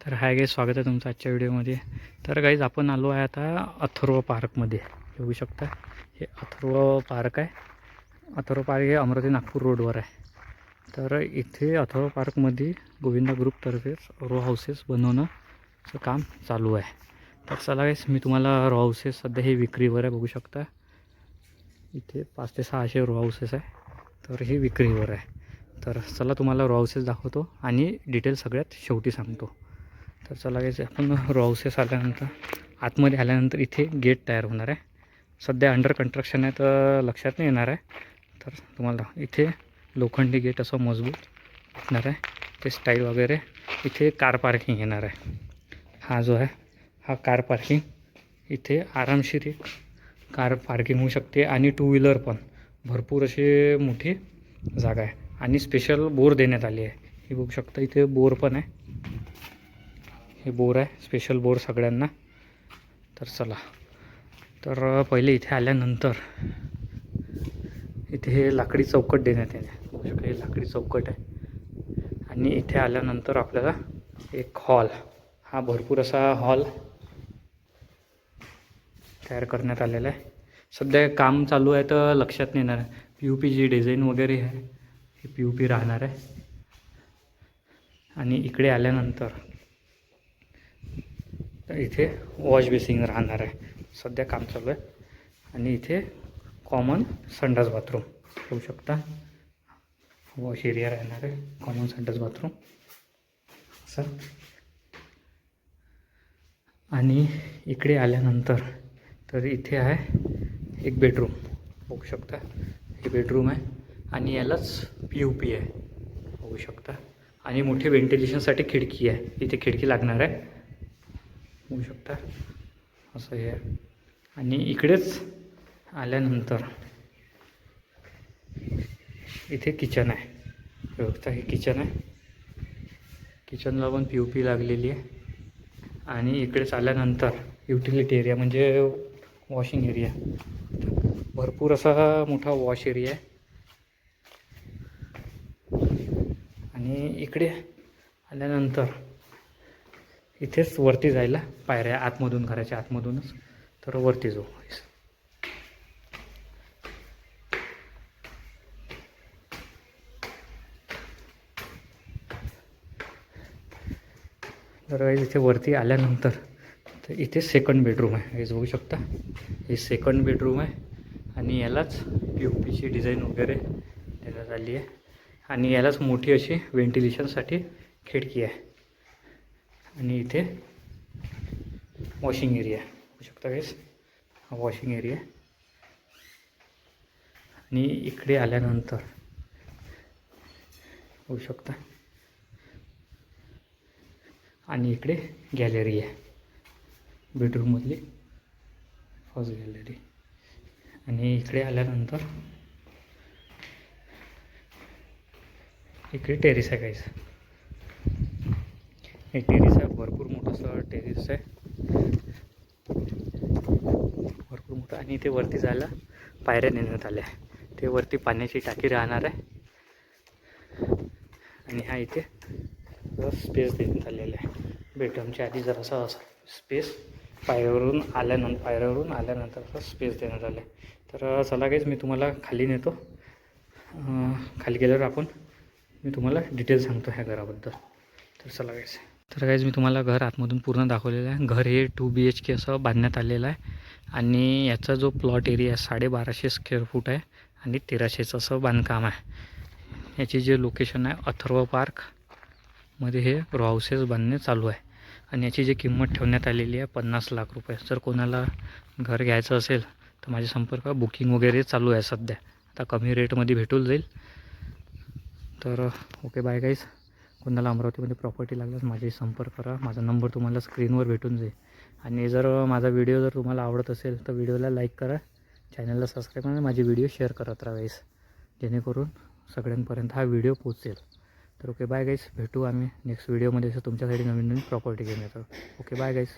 तर hi guys स्वागत आहे तुमचं आजच्या व्हिडिओमध्ये. तर गाईज आपण आलो आहे आता अथर्व पार्कमध्ये. बघू शकता हे अथर्व पार्क आहे. अथर्व पार्क हे अमरावती नागपूर रोडवर आहे. तर इथे अथर्व पार्कमध्ये गोविंदा ग्रुपतर्फे रो हाऊसेस बनवणंचं काम चालू आहे. तर चला गाईज मी तुम्हाला रो हाऊसेस सध्या हे विक्रीवर आहे बघू शकता. इथे पाच ते सहाशे रो हाऊसेस आहे. तर हे विक्रीवर आहे. तर चला तुम्हाला रो हाऊसेस दाखवतो आणि डिटेल सगळ्यात शेवटी सांगतो. तर चला घ्यायचं आपण रो हाऊसेस आल्यानंतर आतमध्ये आल्यानंतर इथे गेट तयार होणार आहे. सध्या अंडर कन्स्ट्रक्शन आहे तर लक्षात नाही येणार आहे. तर तुम्हाला इथे लोखंडी गेट असं मजबूत असणार आहे. ते स्टाईल वगैरे इथे कार पार्किंग येणार आहे. हा जो आहे हा कार पार्किंग इथे आरामशीर एक कार पार्किंग होऊ शकते आणि टू व्हीलर पण. भरपूर अशी मोठी जागा आहे. आणि स्पेशल बोर देण्यात आली आहे. हे बघू शकता इथे बोर पण आहे. हे बोर आहे स्पेशल बोर सगळ्यांना. तर चला. तर पहिले इथे आल्यानंतर इथे हे लाकडी चौकट देण्यात येणे बघू शकता हे लाकडी चौकट आहे. आणि इथे आल्यानंतर आपल्याला एक हॉल हा भरपूर असा हॉल तयार करण्यात आलेला आहे. सध्या काम चालू आहे तर लक्षात नाही येणार. P U P G design वगैरे आहे हे पी यू पी राहणार आहे. आणि इकडे आल्यानंतर तर इथे वॉश बेसिंग राहणार आहे. सध्या काम चालू आहे. आणि इथे कॉमन संडास बाथरूम होऊ शकता. वॉश एरिया राहणार आहे. कॉमन संडास बाथरूम असं. आणि इकडे आल्यानंतर तर इथे आहे एक बेडरूम बघू शकता. हे बेडरूम आहे. आणि यालाच पी यू पी आहे. बघू शकता. आणि मोठे व्हेंटिलेशनसाठी खिडकी आहे. इथे खिडकी लागणार आहे. होऊ शकता. असं हे आहे. आणि इकडेच आल्यानंतर इथे किचन आहे. व्यवस्था हे किचन आहे. किचनला पण पी यू पी लागलेली आहे. आणि इकडेच आल्यानंतर युटिलिटी एरिया म्हणजे वॉशिंग एरिया भरपूर असा मोठा वॉश एरिया आहे. आणि इकडे आल्यानंतर इथेच वरती जायला पायऱ्या आतमधून घराच्या आतमधूनच. तर वरती जाऊ. तर guys इथे वरती आल्यानंतर तर इथे सेकंड बेडरूम आहे. हे बघू शकता. हे सेकंड बेडरूम आहे. आणि यालाच पी यू पीची डिझाईन वगैरे देण्यात आली आहे. आणि यालाच मोठी अशी व्हेंटिलेशनसाठी खिडकी आहे. आणि इथे वॉशिंग एरिया बघू शकता गाईस हा वॉशिंग एरिया आणि इकडे आल्यानंतर होऊ शकता. आणि इकडे गॅलरी आहे. बेडरूममधली फर्स्ट गॅलरी आणि इकडे आल्यानंतर इकडे टेरिस आहे काहीच हे टेरिस आहे भरपूर मोठंसं टेरिस आहे. भरपूर मोठं. आणि इथे वरती जायला पायऱ्या नेण्यात आल्या ते वरती पाण्याची टाकी राहणार आहे. आणि हा इथे स्पेस देण्यात आलेला आहे. बेडरूमच्या आधी जरासा असा स्पेस पायऱ्यावरून आल्यानंतर पायऱ्यावरून आल्यानंतर असं स्पेस देण्यात आला आहे तर चला काहीच मी तुम्हाला खाली नेतो. खाली गेल्यावर आपण मी तुम्हाला डिटेल सांगतो ह्या घराबद्दल. तर चला काहीच तर काहीच मी तुम्हाला घर आतमधून पूर्ण दाखवलेलं आहे. घर हे टू बी एच के असं बांधण्यात आलेलं आहे. आणि याचा जो प्लॉट एरिया आहे साडेबाराशे स्क्वेअर फूट आहे आणि तेराशेचं असं बांधकाम आहे. याची जे लोकेशन आहे अथर्व पार्कमध्ये हे रो हाऊसेस बांधणे चालू आहे. आणि याची जी किंमत ठेवण्यात आलेली आहे पन्नास लाख रुपये. जर कोणाला घर घ्यायचं असेल तर माझे संपर्क बुकिंग वगैरे चालू आहे सध्या. आता कमी रेटमध्ये भेटून जाईल. तर ओके बाय गाईज कोणाला अमरावतीमध्ये प्रॉपर्टी लागल्यास माझ्याशी संपर्क करा. माझा नंबर तुम्हाला स्क्रीनवर भेटून जाईल. आणि जर माझा व्हिडिओ जर तुम्हाला आवडत असेल तर व्हिडिओला लाईक करा. चॅनलला सबस्क्राईब करा आणि माझे व्हिडिओ शेअर करत राहा जेणेकरून सगळ्यांपर्यंत हा व्हिडिओ पोचेल तर ओके बाय गाईस भेटू आम्ही नेक्स्ट व्हिडिओमध्ये असं तुमच्यासाठी नवीन नवीन प्रॉपर्टी घेऊन येतो ओके बाय गाईस